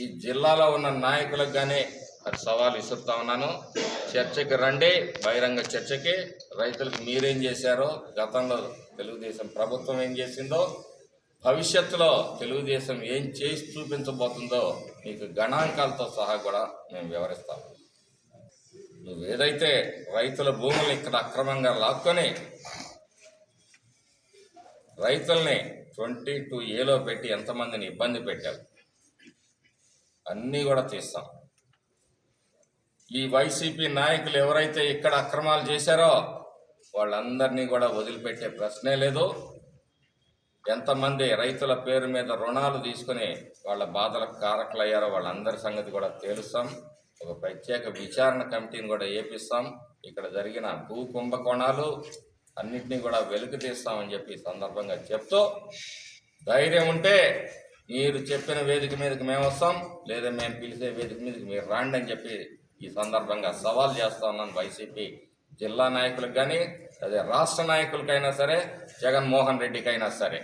ఈ జిల్లాలో ఉన్న నాయకులకు కానీ అది సవాల్ ఇసురుతా ఉన్నాను. చర్చకి రండి బహిరంగ చర్చకి. రైతులకు మీరేం చేశారో గతంలో తెలుగుదేశం ప్రభుత్వం ఏం చేసిందో భవిష్యత్తులో తెలుగుదేశం ఏం చేసి చూపించబోతుందో మీకు గణాంకాలతో సహా కూడా మేము వివరిస్తాం నువ్వు ఏదైతే రైతుల భూములు ఇక్కడ అక్రమంగా లాక్కొని రైతుల్ని ట్వంటీ టూ ఏలో పెట్టి ఎంతమందిని ఇబ్బంది పెట్టావు? అన్నీ కూడా తీస్తాం. ఈ వైసీపీ నాయకులు ఎవరైతే ఇక్కడ అక్రమాలు చేశారో వాళ్ళందరినీ కూడా వదిలిపెట్టే ప్రశ్నే లేదు. ఎంతమంది రైతుల పేరు మీద రుణాలు తీసుకుని వాళ్ళ బాధలకు కారకులయ్యారో వాళ్ళందరి సంగతి కూడా తేలుస్తాం. ఒక ప్రత్యేక విచారణ కమిటీని కూడా ఏపిస్తాం. ఇక్కడ జరిగిన భూ కుంభకోణాలు అన్నింటినీ కూడా వెలుగు తీస్తామని చెప్పి సందర్భంగా చెప్తూ ధైర్యం ఉంటే మీరు చెప్పిన వేదిక మీదకి మేము వస్తాం లేదా మేము పిలిచే వేదిక మీదకి మీరు రాండి అని చెప్పి ఈ సందర్భంగా సవాల్ చేస్తా ఉన్నాను వైసీపీ జిల్లా నాయకులకు కానీ అదే రాష్ట్ర నాయకులకైనా సరే జగన్మోహన్ రెడ్డికైనా సరే.